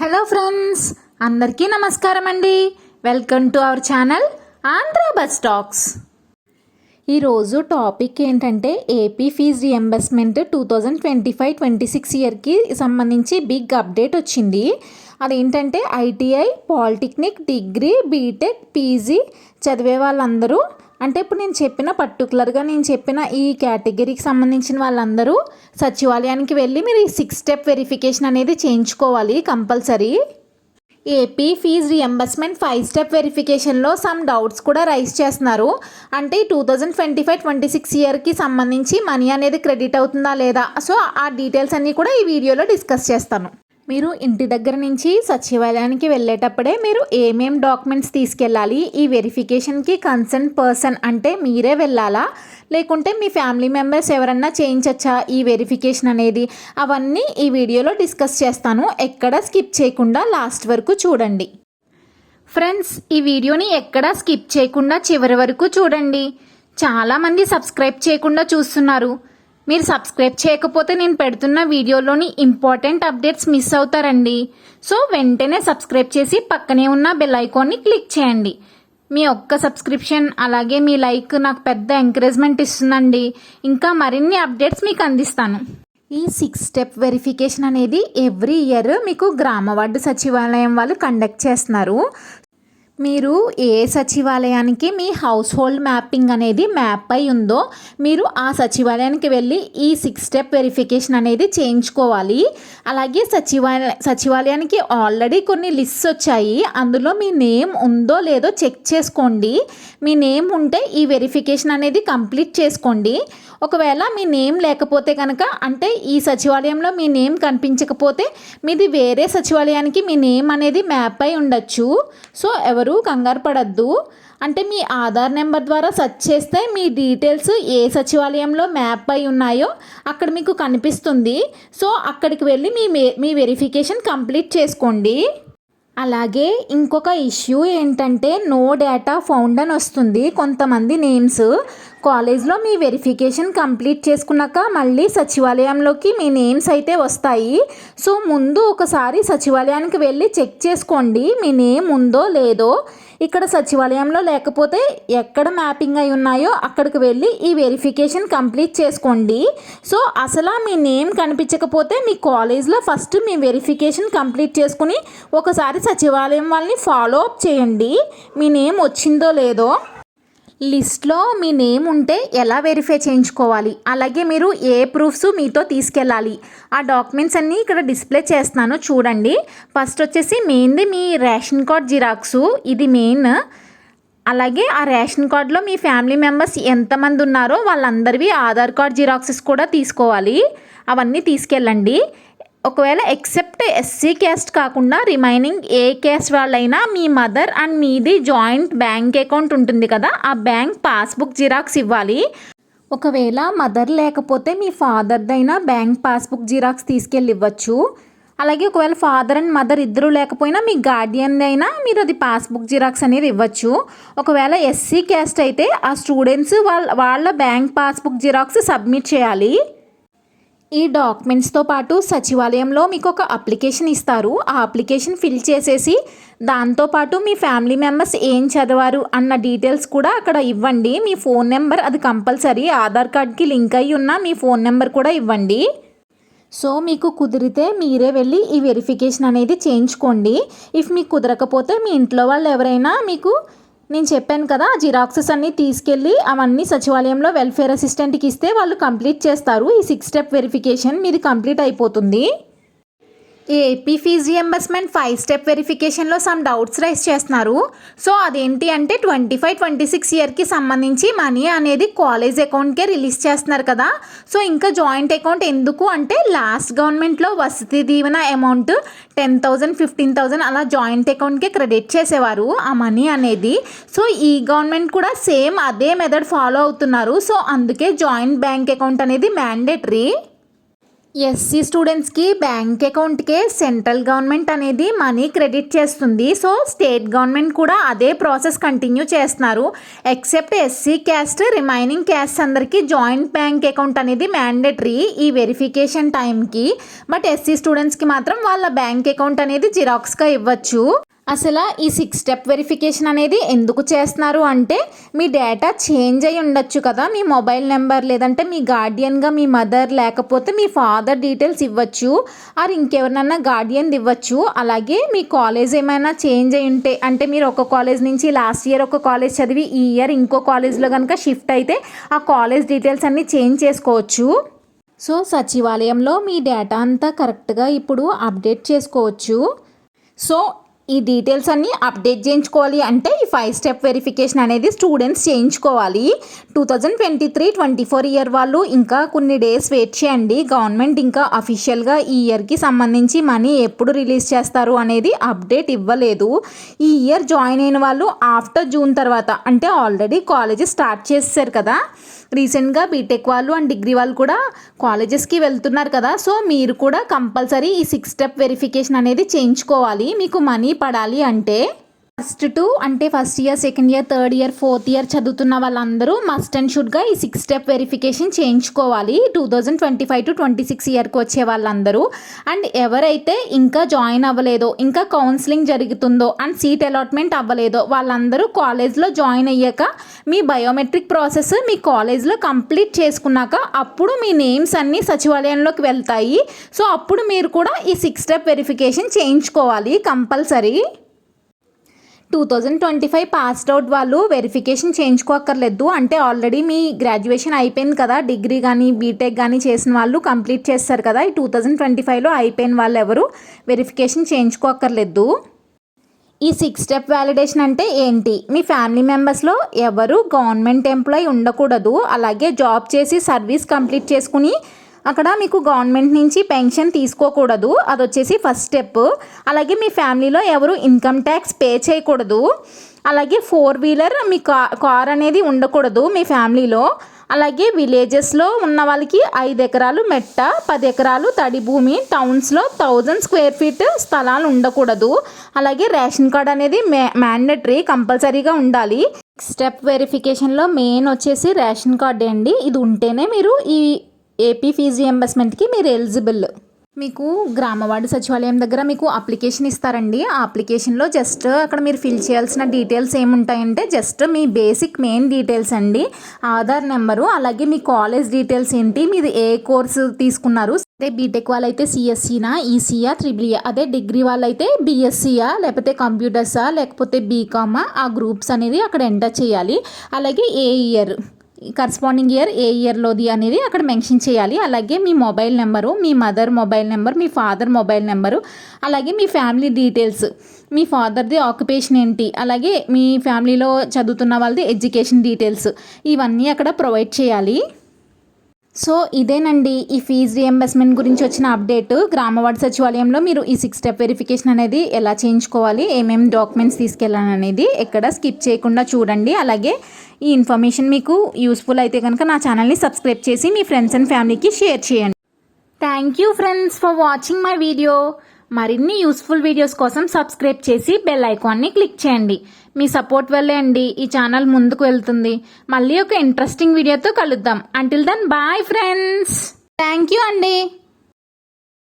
Hello friends అందరికీ నమస్కారం అండి. Welcome to our channel Andhra bus talks. ఈరోజు టాపిక్ ఏంటంటే AP fees reimbursement two thousand twenty five twenty six ఇయర్కి సంబంధించి బిగ్ అప్డేట్ వచ్చింది. అదేంటంటే ITI polytechnic degree BTech PG చదివే వాళ్ళందరూ అంటే ఇప్పుడు నేను చెప్పిన పర్టికులర్గా నేను చెప్పిన ఈ కేటగిరీకి సంబంధించిన వాళ్ళందరూ సచివాలయానికి వెళ్ళి మీరు ఈ సిక్స్ స్టెప్ వెరిఫికేషన్ అనేది చేయించుకోవాలి compulsory AP fees reimbursement five step వెరిఫికేషన్లో some doubts కూడా రైజ్ చేస్తున్నారు. అంటే two thousand twenty five twenty six ఇయర్కి సంబంధించి మనీ అనేది క్రెడిట్ అవుతుందా లేదా? సో ఆ డీటెయిల్స్ అన్నీ కూడా ఈ వీడియోలో డిస్కస్ చేస్తాను. మీరు ఇంటి దగ్గర నుంచి సచివాలయానికి వెళ్ళేటప్పుడే మీరు ఏమేం డాక్యుమెంట్స్ తీసుకెళ్ళాలి? ఈ వెరిఫికేషన్కి కన్సర్న్ పర్సన్ అంటే మీరే వెళ్ళాలా? లేకుంటే మీ ఫ్యామిలీ మెంబర్స్ ఎవరన్నా చేయించచ్చా ఈ వెరిఫికేషన్ అనేది? అవన్నీ ఈ వీడియోలో డిస్కస్ చేస్తాను. ఎక్కడ స్కిప్ చేయకుండా లాస్ట్ వరకు చూడండి. ఫ్రెండ్స్ ఈ వీడియోని ఎక్కడా స్కిప్ చేయకుండా చివరి వరకు చూడండి. చాలామంది సబ్స్క్రైబ్ చేయకుండా చూస్తున్నారు. మీరు సబ్స్క్రైబ్ చేయకపోతే నేను పెడుతున్న వీడియోలోని ఇంపార్టెంట్ అప్డేట్స్ మిస్ అవుతారండి. సో వెంటనే సబ్స్క్రైబ్ చేసి పక్కనే ఉన్న బెల్ ఐకాన్ని క్లిక్ చేయండి. మీ ఒక్క సబ్స్క్రిప్షన్ అలాగే మీ లైక్ నాకు పెద్ద ఎంకరేజ్మెంట్ ఇస్తుందండి. ఇంకా మరిన్ని అప్డేట్స్ మీకు అందిస్తాను. ఈ సిక్స్ స్టెప్ వెరిఫికేషన్ అనేది ఎవ్రీ ఇయర్ మీకు గ్రామ వార్డు సచివాలయం వాళ్ళు కండక్ట్ చేస్తున్నారు. మీరు ఏ సచివాలయానికి మీ హౌస్ హోల్డ్ మ్యాపింగ్ అనేది మ్యాప్ అయి ఉందో మీరు ఆ సచివాలయానికి వెళ్ళి ఈ సిక్స్ స్టెప్ వెరిఫికేషన్ అనేది చేయించుకోవాలి. అలాగే సచివాలయ సచివాలయానికి ఆల్రెడీ కొన్ని లిస్ట్స్ వచ్చాయి. అందులో మీ నేమ్ ఉందో లేదో చెక్ చేసుకోండి. మీ నేమ్ ఉంటే ఈ వెరిఫికేషన్ అనేది కంప్లీట్ చేసుకోండి. ఒకవేళ మీ నేమ్ లేకపోతే కనుక అంటే ఈ సచివాలయంలో మీ నేమ్ కనిపించకపోతే మీది వేరే సచివాలయానికి మీ నేమ్ అనేది మ్యాప్ అయి ఉండొచ్చు. సో ఎవరు కంగారు పడద్దు. అంటే మీ ఆధార్ నెంబర్ ద్వారా సెర్చ్ చేస్తే మీ డీటెయిల్స్ ఏ సచివాలయంలో మ్యాప్ అయి ఉన్నాయో అక్కడ మీకు కనిపిస్తుంది. సో అక్కడికి వెళ్ళి మీ మీ వెరిఫికేషన్ కంప్లీట్ చేసుకోండి. అలాగే ఇంకొక ఇష్యూ ఏంటంటే నో డేటా ఫౌండ్ అని వస్తుంది కొంతమంది నేమ్స్. కాలేజ్లో మీ వెరిఫికేషన్ కంప్లీట్ చేసుకున్నాక మళ్ళీ సచివాలయంలోకి మీ నేమ్స్ అయితే వస్తాయి. సో ముందు ఒకసారి సచివాలయానికి వెళ్ళి చెక్ చేసుకోండి మీ నేమ్ ఉందో లేదో. ఇక్కడ సచివాలయంలో లేకపోతే ఎక్కడ మ్యాపింగ్ అయి ఉన్నాయో అక్కడికి వెళ్ళి ఈ వెరిఫికేషన్ కంప్లీట్ చేసుకోండి. సో అసలు మీ నేమ్ కనిపించకపోతే మీ కాలేజ్లో ఫస్ట్ మీ వెరిఫికేషన్ కంప్లీట్ చేసుకుని ఒకసారి సచివాలయం వాళ్ళని ఫాలో అప్ చేయండి. మీ నేమ్ వచ్చిందో లేదో. లిస్ట్లో మీ నేమ్ ఉంటే ఎలా వెరిఫై చేయించుకోవాలి? అలాగే మీరు ఏ ప్రూఫ్స్ మీతో తీసుకెళ్ళాలి? ఆ డాక్యుమెంట్స్ అన్నీ ఇక్కడ డిస్ప్లే చేస్తున్నాను చూడండి. ఫస్ట్ వచ్చేసి మెయిన్ది మీ రేషన్ కార్డ్ జిరాక్సు ఇది మెయిన్. అలాగే ఆ రేషన్ కార్డులో మీ ఫ్యామిలీ మెంబర్స్ ఎంతమంది ఉన్నారో వాళ్ళందరివి ఆధార్ కార్డ్ జిరాక్సెస్ కూడా తీసుకోవాలి. అవన్నీ తీసుకెళ్ళండి. ఒకవేళ ఎక్సెప్ట్ ఎస్సీ క్యాస్ట్ కాకుండా రిమైనింగ్ ఏ క్యాస్ట్ వాళ్ళైనా మీ మదర్ అండ్ మీది జాయింట్ బ్యాంక్ అకౌంట్ ఉంటుంది కదా ఆ బ్యాంక్ పాస్బుక్ జిరాక్స్ ఇవ్వాలి. ఒకవేళ మదర్ లేకపోతే మీ ఫాదర్దైనా బ్యాంక్ పాస్బుక్ జిరాక్స్ తీసుకెళ్ళి ఇవ్వచ్చు. అలాగే ఒకవేళ ఫాదర్ అండ్ మదర్ ఇద్దరు లేకపోయినా మీ గార్డియన్ అయినా మీరు అది పాస్బుక్ జిరాక్స్ అనేది ఇవ్వచ్చు. ఒకవేళ ఎస్సీ క్యాస్ట్ అయితే ఆ స్టూడెంట్స్ వాళ్ళ వాళ్ళ బ్యాంక్ పాస్బుక్ జిరాక్స్ సబ్మిట్ చేయాలి. ఈ డాక్యుమెంట్స్తో పాటు సచివాలయంలో మీకు ఒక అప్లికేషన్ ఇస్తారు. ఆ అప్లికేషన్ ఫిల్ చేసేసి దాంతోపాటు మీ ఫ్యామిలీ మెంబర్స్ ఏం చదివారు అన్న డీటెయిల్స్ కూడా అక్కడ ఇవ్వండి. మీ ఫోన్ నెంబర్ అది కంపల్సరీ. ఆధార్ కార్డ్కి లింక్ అయి ఉన్న మీ ఫోన్ నెంబర్ కూడా ఇవ్వండి. సో మీకు కుదిరితే మీరే వెళ్ళి ఈ వెరిఫికేషన్ అనేది చేయించుకోండి. ఇఫ్ మీకు కుదరకపోతే మీ ఇంట్లో వాళ్ళు ఎవరైనా మీకు నేను చెప్పాను కదా జిరాక్సెస్ అన్నీ తీసుకెళ్ళి అవన్నీ సచివాలయంలో వెల్ఫేర్ అసిస్టెంట్కి ఇస్తే వాళ్ళు కంప్లీట్ చేస్తారు. ఈ సిక్స్ స్టెప్ వెరిఫికేషన్ మీది కంప్లీట్ అయిపోతుంది. AP fees reimbursement five step వెరిఫికేషన్లో some doubts raise చేస్తున్నారు. సో అదేంటి అంటే ట్వంటీ ఫైవ్ ట్వంటీ సిక్స్ ఇయర్కి సంబంధించి మనీ అనేది కాలేజ్ అకౌంట్కే రిలీజ్ చేస్తున్నారు కదా. సో ఇంకా జాయింట్ అకౌంట్ ఎందుకు అంటే లాస్ట్ గవర్నమెంట్లో Vasathi Deevena amount ten thousand fifteen thousand అలా జాయింట్ అకౌంట్కే క్రెడిట్ చేసేవారు ఆ మనీ అనేది. సో ఈ గవర్నమెంట్ కూడా సేమ్ అదే మెథడ్ ఫాలో అవుతున్నారు. సో అందుకే జాయింట్ బ్యాంక్ అకౌంట్ అనేది మ్యాండేటరీ ఎస్సీ స్టూడెంట్స్కి బ్యాంక్ అకౌంట్కే సెంట్రల్ గవర్నమెంట్ అనేది మనీ క్రెడిట్ చేస్తుంది. సో స్టేట్ గవర్నమెంట్ కూడా అదే ప్రాసెస్ కంటిన్యూ చేస్తున్నారు. Except SC caste remaining caste అందరికీ జాయింట్ బ్యాంక్ అకౌంట్ అనేది మ్యాండేటరీ ఈ వెరిఫికేషన్ టైంకి బట్ ఎస్సీ స్టూడెంట్స్కి మాత్రం వాళ్ళ బ్యాంక్ అకౌంట్ అనేది జిరాక్స్గా ఇవ్వచ్చు. అసలు ఈ సిక్స్ స్టెప్ వెరిఫికేషన్ అనేది ఎందుకు చేస్తున్నారు అంటే మీ డేటా చేంజ్ అయి ఉండొచ్చు కదా మీ మొబైల్ నెంబర్ లేదంటే మీ గార్డియన్గా మీ మదర్ లేకపోతే మీ ఫాదర్ డీటెయిల్స్ ఇవ్వచ్చు ఆర్ ఇంకెవరినన్నా గార్డియన్ ఇవ్వచ్చు. అలాగే మీ కాలేజ్ ఏమైనా చేంజ్ అయి ఉంటే అంటే మీరు ఒక కాలేజ్ నుంచి లాస్ట్ ఇయర్ ఒక కాలేజ్ చదివి ఈ ఇయర్ ఇంకో కాలేజ్లో కనుక షిఫ్ట్ అయితే ఆ కాలేజ్ డీటెయిల్స్ అన్నీ చేంజ్ చేసుకోవచ్చు. సో సచివాలయంలో మీ డేటా అంతా కరెక్ట్గా ఇప్పుడు అప్డేట్ చేసుకోవచ్చు. సో ఈ డీటెయిల్స్ అన్నీ అప్డేట్ చేయించుకోవాలి అంటే ఈ ఫైవ్ స్టెప్ వెరిఫికేషన్ అనేది స్టూడెంట్స్ చేయించుకోవాలి. Two thousand twenty three twenty four year వాళ్ళు ఇంకా కొన్ని డేస్ వెయిట్ చేయండి. గవర్నమెంట్ ఇంకా అఫీషియల్గా ఈ ఇయర్కి సంబంధించి మనీ ఎప్పుడు రిలీజ్ చేస్తారు అనేది అప్డేట్ ఇవ్వలేదు. ఈ ఇయర్ జాయిన్ అయిన వాళ్ళు ఆఫ్టర్ జూన్ తర్వాత అంటే ఆల్రెడీ కాలేజెస్ స్టార్ట్ చేశారు కదా. రీసెంట్గా బీటెక్ వాళ్ళు అండ్ డిగ్రీ వాళ్ళు కూడా కాలేజెస్కి వెళ్తున్నారు కదా. సో మీరు కూడా కంపల్సరీ ఈ సిక్స్ స్టెప్ వెరిఫికేషన్ అనేది చేయించుకోవాలి. మీకు మనీ పడాలి అంటే ఫస్ట్ టు అంటే first year second year third year fourth year చదువుతున్న వాళ్ళందరూ మస్ట్ అండ్ షుడ్గా ఈ సిక్స్ స్టెప్ వెరిఫికేషన్ చేయించుకోవాలి. Two thousand twenty five to twenty six ఇయర్కి వచ్చే వాళ్ళందరూ. అండ్ ఎవరైతే ఇంకా జాయిన్ అవ్వలేదో ఇంకా కౌన్సిలింగ్ జరుగుతుందో అండ్ సీట్ అలాట్మెంట్ అవ్వలేదో వాళ్ళందరూ కాలేజ్లో జాయిన్ అయ్యాక మీ బయోమెట్రిక్ ప్రాసెస్ మీ కాలేజ్లో కంప్లీట్ చేసుకున్నాక అప్పుడు మీ నేమ్స్ అన్నీ సచివాలయంలోకి వెళ్తాయి. సో అప్పుడు మీరు కూడా ఈ సిక్స్ స్టెప్ వెరిఫికేషన్ చేయించుకోవాలి compulsory. Two thousand twenty five passed out వాళ్ళు వెరిఫికేషన్ చేయించుకోక్కర్లేదు. అంటే ఆల్రెడీ మీ గ్రాడ్యుయేషన్ అయిపోయింది కదా. డిగ్రీ కానీ బీటెక్ కానీ చేసిన వాళ్ళు కంప్లీట్ చేస్తారు కదా. ఈ టూ థౌజండ్ ట్వంటీ ఫైవ్లో అయిపోయిన వాళ్ళు ఎవరు వెరిఫికేషన్ చేయించుకోక్కర్లేదు. ఈ సిక్స్ స్టెప్ వ్యాలిడేషన్ అంటే ఏంటి? మీ ఫ్యామిలీ మెంబర్స్లో ఎవరు గవర్నమెంట్ ఎంప్లాయీ ఉండకూడదు. అలాగే జాబ్ చేసి సర్వీస్ కంప్లీట్ చేసుకుని అక్కడ మీకు గవర్నమెంట్ నుంచి పెన్షన్ తీసుకోకూడదు. అది వచ్చేసి ఫస్ట్ స్టెప్. అలాగే మీ ఫ్యామిలీలో ఎవరు ఇన్కమ్ ట్యాక్స్ పే చేయకూడదు. అలాగే ఫోర్ వీలర్ మీ కా కార్ అనేది ఉండకూడదు మీ ఫ్యామిలీలో. అలాగే విలేజెస్లో ఉన్న వాళ్ళకి ఐదు ఎకరాలు మెట్ట పది ఎకరాలు తడి భూమి టౌన్స్లో థౌజండ్ స్క్వేర్ ఫీట్ స్థలాలు ఉండకూడదు. అలాగే రేషన్ కార్డ్ అనేది మే మ్యాండటరీ కంపల్సరీగా ఉండాలి. స్టెప్ వెరిఫికేషన్లో మెయిన్ వచ్చేసి రేషన్ కార్డే అండి. ఇది ఉంటేనే మీరు ఈ ఏపీ ఫీజు ఎంబర్స్మెంట్కి మీరు ఎలిజిబుల్ మీకు గ్రామవార్డు సచివాలయం దగ్గర మీకు అప్లికేషన్ ఇస్తారండి. ఆ అప్లికేషన్లో జస్ట్ అక్కడ మీరు ఫిల్ చేయాల్సిన డీటెయిల్స్ ఏముంటాయంటే జస్ట్ మీ బేసిక్ మెయిన్ డీటెయిల్స్ అండి. ఆధార్ నెంబరు అలాగే మీ కాలేజ్ డీటెయిల్స్ ఏంటి మీరు ఏ కోర్సు తీసుకున్నారు. అదే బీటెక్ వాళ్ళైతే సిఎస్సినా ఈసీయా త్రిబులియా అదే డిగ్రీ వాళ్ళైతే బీఎస్సీయా లేకపోతే కంప్యూటర్సా లేకపోతే బీకామా ఆ గ్రూప్స్ అనేది అక్కడ ఎంటర్ చేయాలి. అలాగే ఏ ఇయర్ కరస్పాండింగ్ ఇయర్ ఏ ఇయర్లోది అనేది అక్కడ మెన్షన్ చేయాలి. అలాగే మీ మొబైల్ నెంబరు మీ మదర్ మొబైల్ నెంబర్ మీ ఫాదర్ మొబైల్ నెంబరు అలాగే మీ ఫ్యామిలీ డీటెయిల్స్ మీ ఫాదర్ది ఆక్యుపేషన్ ఏంటి అలాగే మీ ఫ్యామిలీలో చదువుతున్న వాళ్ళది ఎడ్యుకేషన్ డీటెయిల్స్ ఇవన్నీ అక్కడ ప్రొవైడ్ చేయాలి. సో ఇదేనండి ఈ ఫీజు రియంబర్స్మెంట్ గురించి వచ్చిన అప్డేట్. గ్రామవార్డు సచివాలయంలో మీరు ఈ సిక్స్ స్టెప్ వెరిఫికేషన్ అనేది ఎలా చేయించుకోవాలి ఏమేమి డాక్యుమెంట్స్ తీసుకెళ్ళాలనేది ఎక్కడ స్కిప్ చేయకుండా చూడండి. అలాగే ఈ ఇన్ఫర్మేషన్ మీకు యూస్ఫుల్ అయితే కనుక నా ఛానల్ని సబ్స్క్రైబ్ చేసి మీ ఫ్రెండ్స్ అండ్ ఫ్యామిలీకి షేర్ చేయండి. Thank you friends for watching my video మరిన్ని యూస్ఫుల్ వీడియోస్ కోసం సబ్స్క్రైబ్ చేసి బెల్ ఐకాన్ని క్లిక్ చేయండి. మీ సపోర్ట్ వల్లే అండి ఈ ఛానల్ ముందుకు వెళ్తుంది. మళ్ళీ ఒక ఇంట్రెస్టింగ్ వీడియోతో కలుద్దాం. Until then bye friends thank you అండి